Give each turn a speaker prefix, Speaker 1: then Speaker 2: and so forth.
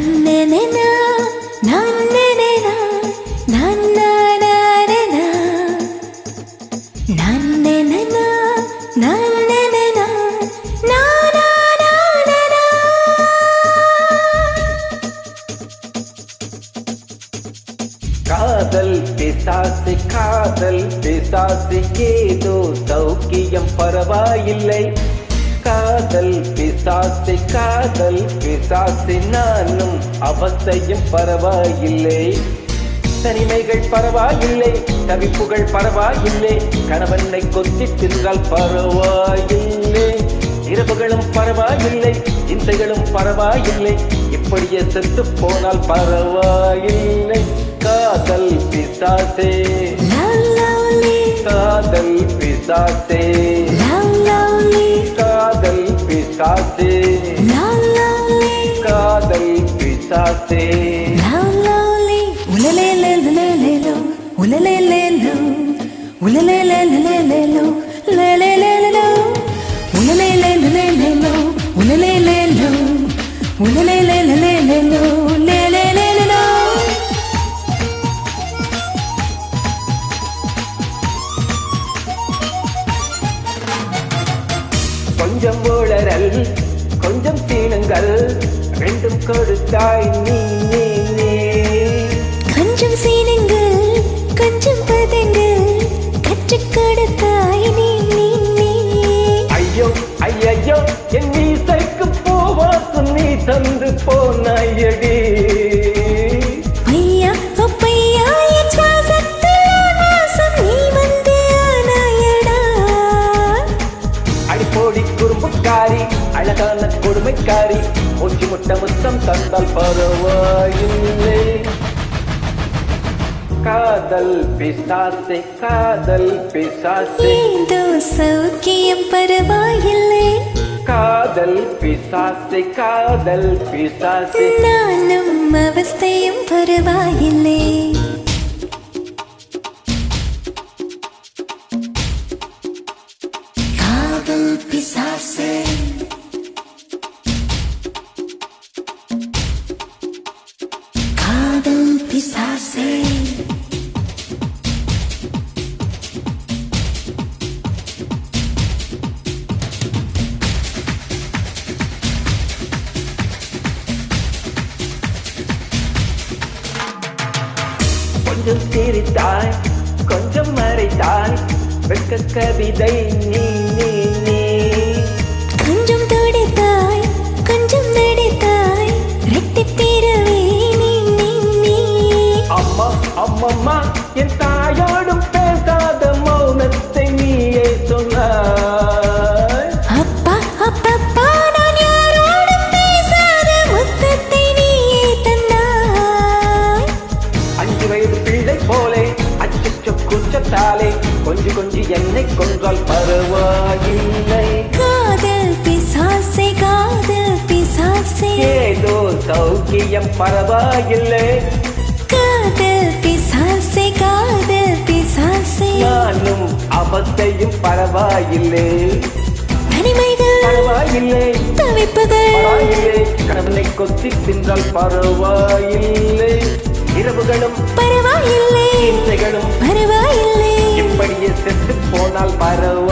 Speaker 1: நன்னனனா, நன்னனனா, நன்னனனனா. நன்னனனா, நன்னனனா, நானானானனா.
Speaker 2: காதல் பிசாசு காதல் பிசாசு ஏதோ சௌக்கியம் பரவாயில்லை காதல் பிசாசு காதல் பிசாசு நானும் அவஸ்தையும் பரவாயில்லை. தனிமைகள் பரவாயில்லை தவிப்புகள் பரவாயில்லை கணவனை கொத்தி தின்றால் பரவாயில்லை. இரவுகளும் பரவாயில்லை இசைகளும் பரவாயில்லை இப்படியே செத்து போனால் பரவாயில்லை. காதல் பிசாசே. காதல் பிசாசே. காதல் பிசாசே.
Speaker 1: Lelelelelo.
Speaker 2: கொஞ்சம் உளறல் கொஞ்சம் தீனுங்கள் ரெண்டும் கொடுத்தாய் நீ நீ நீ.
Speaker 1: கொஞ்சம் சீனுங்கள் கொஞ்சம் பதங்கள் கற்றுக் கொடுத்தாய் நீ நீ நீ.
Speaker 2: ஐயோ ஐயையோ என் மீசைக்கு பூவாசு நீ தந்து போனாயடி.
Speaker 1: ஐயா
Speaker 2: குறும்புக்காரி அழகான கொடுமைக்காரி மூச்சு முட்ட முத்தம் தந்தால் பரவாயில்லை. காதல் பிசாசே காதல் பிசாசே.
Speaker 1: சௌக்கியம் பரவாயில்லை.
Speaker 2: காதல் பிசாசே காதல் பிசாசே.
Speaker 1: நானும் அவஸ்தையும் பரவாயில்லை. காதல் பிசாசே.
Speaker 2: கொஞ்சம் சிரித்தாய் கொஞ்சம் மறைத்தாய் வெட்க கவிதை நீ நீ நீ. தாயோடும் பேசாத மௌனத்தை நீயே சொன்னாய்.
Speaker 1: அப்பா அப்பப்பா நான் யாரோடும் பேசாத முத்தத்தை நீயே தந்தாய்.
Speaker 2: அஞ்சு வயது பிள்ளை போலே அச்சச்ச குச்சத்தாலே கொஞ்சி கொஞ்சி என்னை கொன்றால் பரவாயில்லை.
Speaker 1: காதல் பிசாசே காதல் பிசாசே.
Speaker 2: ஏதோ சௌக்கியம் பரவாயில்லை.
Speaker 1: காதல் பிசாசே காதல் பிசாசே.
Speaker 2: நானும் அவத்தையும் பரவாயில்லை.
Speaker 1: தனிமைகள்
Speaker 2: பரவாயில்லை.
Speaker 1: தவிப்புகள்.
Speaker 2: பரவாயில்லை. கடவுளை கொத்தி தின்றால் பரவாயில்லை. இரவுகளும்
Speaker 1: பரவாயில்லை.
Speaker 2: இசைகளும்
Speaker 1: பரவாயில்லை.
Speaker 2: இப்படியே செத்து போனால் பரவாயில்லை